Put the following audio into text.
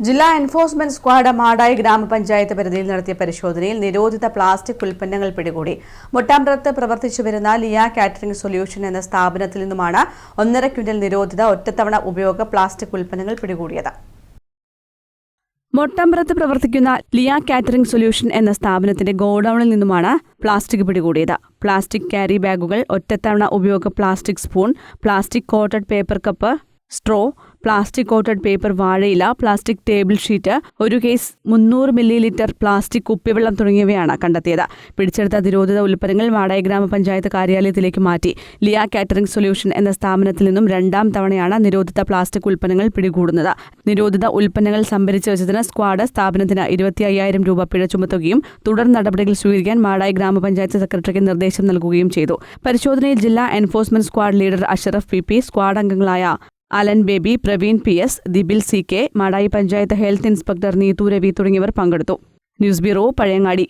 ജില്ലാ enforcement squad Madayi ഗ്രാമപഞ്ചായത്ത് പരിധിയിൽ നടത്തിയ പരിശോധനയിൽ നിരോധിത പ്ലാസ്റ്റിക് ഉൽപ്പന്നങ്ങൾ പിടികൂടി. മുട്ടാമ്പ്രത്ത് പ്രവർത്തിച്ചു വരുന്ന ലിയ കാറ്ററിംഗ് സൊല്യൂഷൻ എന്ന സ്ഥാപനത്തിൽ നിന്നുമാണ് ഒന്നര ക്വിന്റൽ നിരോധിത ഒറ്റത്തവണ ഉപയോഗ പ്ലാസ്റ്റിക് ഉൽപ്പന്നങ്ങൾ പിടികൂടിയത്. മൊട്ടമ്പ്രത്ത് പ്രവർത്തിക്കുന്ന ലിയ കാറ്ററിംഗ് സൊല്യൂഷൻ എന്ന സ്ഥാപനത്തിന്റെ ഗോഡൌണിൽ നിന്നുമാണ് പ്ലാസ്റ്റിക് പിടികൂടിയത്. പ്ലാസ്റ്റിക് ക്യാരി ബാഗുകൾ ഒറ്റത്തവണ ഉപയോഗ plastic spoon plastic coated paper cup straw plastic coated paper വാഴയില പ്ലാസ്റ്റിക് ടേബിൾ ഷീറ്റ് ഒരു കേസ് മുന്നൂറ് മില്ലി ലിറ്റർ പ്ലാസ്റ്റിക് കുപ്പിവെള്ളം തുടങ്ങിയവയാണ് കണ്ടെത്തിയത്. പിടിച്ചെടുത്ത നിരോധിത ഉൽപ്പന്നങ്ങൾ വാടക ഗ്രാമപഞ്ചായത്ത് കാര്യാലയത്തിലേക്ക് മാറ്റി. ലിയ കാറ്ററിംഗ് സൊല്യൂഷൻ എന്ന സ്ഥാപനത്തിൽ നിന്നും രണ്ടാം തവണയാണ് നിരോധിത പ്ലാസ്റ്റിക് ഉൽപ്പന്നങ്ങൾ പിടികൂടുന്നത്. നിരോധിത ഉൽപ്പന്നങ്ങൾ സംഭരിച്ചു വെച്ചതിന് സ്ക്വാഡ് സ്ഥാപനത്തിന് ഇരുപത്തി അയ്യായിരം രൂപ പിഴ ചുമത്തുകയും തുടർ നടപടികൾ സ്വീകരിക്കാൻ മാടായി ഗ്രാമപഞ്ചായത്ത് സെക്രട്ടറിക്ക് നിർദ്ദേശം നൽകുകയും ചെയ്തു. പരിശോധനയിൽ ജില്ലാ enforcement squad leader Ashraf P P squad അംഗങ്ങളായ Alan Baby Praveen P S Dibil C K Madayi panchayat health inspector Neethu Ravi തുടങ്ങിയവർ പങ്കെടുത്തു. News bureau Pazhayangadi.